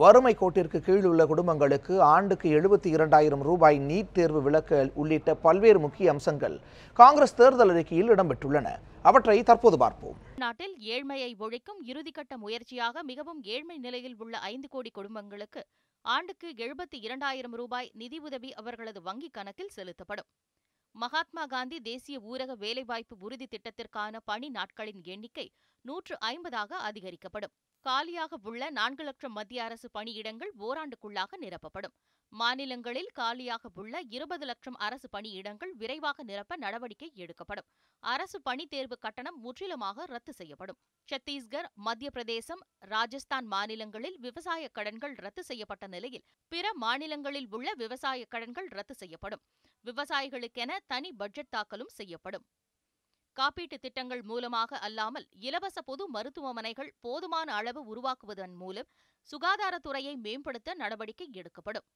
வறுமை கோட்டிற்கு கீழ் உள்ள குடும்பங்களுக்கு ஆண்டுக்கு எழுபத்தி இரண்டாயிரம் ரூபாய் நீட் தேர்வு விலக்கு உள்ளிட்ட பல்வேறு முக்கிய அம்சங்கள் காங்கிரஸ் தேர்தல் அறிக்கையில் இடம்பெற்றுள்ளன. அவற்றை தற்போது பார்ப்போம். நாட்டில் ஏழ்மையை ஒழிக்கும் இறுதிக்கட்ட முயற்சியாக மிகவும் ஏழ்மை நிலையில் உள்ள ஐந்து கோடி குடும்பங்களுக்கு ஆண்டுக்கு எழுபத்தி இரண்டாயிரம் ரூபாய் நிதி உதவி அவர்களது வங்கிக் கணக்கில் செலுத்தப்படும். மகாத்மா காந்தி தேசிய ஊரக வேலைவாய்ப்பு உறுதி திட்டத்திற்கான பணி நாட்களின் எண்ணிக்கை நூற்று ஐம்பதாக அதிகரிக்கப்படும். காலியாக உள்ள நான்கு லட்சம் மத்திய அரசு பணியிடங்கள் ஓராண்டுக்குள்ளாக நிரப்பப்படும். மாநிலங்களில் காலியாக உள்ள இருபது லட்சம் அரசு பணியிடங்கள் விரைவாக நிரப்ப நடவடிக்கை எடுக்கப்படும். அரசு பணி தேர்வு கட்டணம் முற்றிலுமாக ரத்து செய்யப்படும். சத்தீஸ்கர் மத்திய பிரதேசம் ராஜஸ்தான் மாநிலங்களில் விவசாய கடன்கள் ரத்து செய்யப்பட்ட நிலையில் பிற மாநிலங்களில் உள்ள விவசாய கடன்கள் ரத்து செய்யப்படும். விவசாயிகளுக்கென தனி பட்ஜெட் தாக்கலும் செய்யப்படும். காப்பீட்டு திட்டங்கள் மூலமாக அல்லாமல் இலவச பொது மருத்துவமனைகள் போதுமான அளவு உருவாக்குவதன் மூலம் சுகாதாரத்துறையை மேம்படுத்த நடவடிக்கை எடுக்கப்படும்.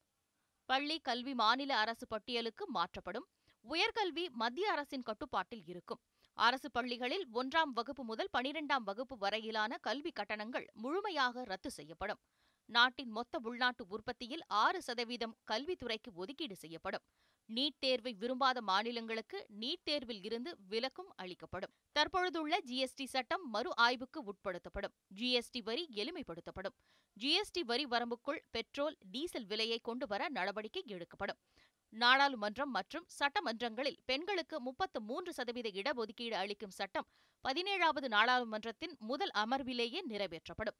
பள்ளி கல்வி மாநில அரசு பட்டியலுக்கு மாற்றப்படும். உயர்கல்வி மத்திய அரசின் கட்டுப்பாட்டில் இருக்கும். அரசு பள்ளிகளில் ஒன்றாம் வகுப்பு முதல் பனிரெண்டாம் வகுப்பு வரையிலான கல்வி கட்டணங்கள் முழுமையாக ரத்து செய்யப்படும். நாட்டின் மொத்த உள்நாட்டு உற்பத்தியில் ஆறு சதவீதம் கல்வித்துறைக்கு ஒதுக்கீடு செய்யப்படும். நீட் தேர்வை விரும்பாத மாநிலங்களுக்கு நீட் தேர்வில் இருந்து விலக்கும் அளிக்கப்படும். தற்பொழுதுள்ள ஜிஎஸ்டி சட்டம் மறு ஆய்வுக்கு உட்படுத்தப்படும். ஜிஎஸ்டி வரி எளிமைப்படுத்தப்படும். ஜிஎஸ்டி வரி வரம்புக்குள் பெட்ரோல் டீசல் விலையை கொண்டு வர நடவடிக்கை எடுக்கப்படும். நாடாளுமன்றம் மற்றும் சட்டமன்றங்களில் பெண்களுக்கு முப்பத்து மூன்று சதவீத இடஒதுக்கீடு அளிக்கும் சட்டம் பதினேழாவது நாடாளுமன்றத்தின் முதல் அமர்விலேயே நிறைவேற்றப்படும்.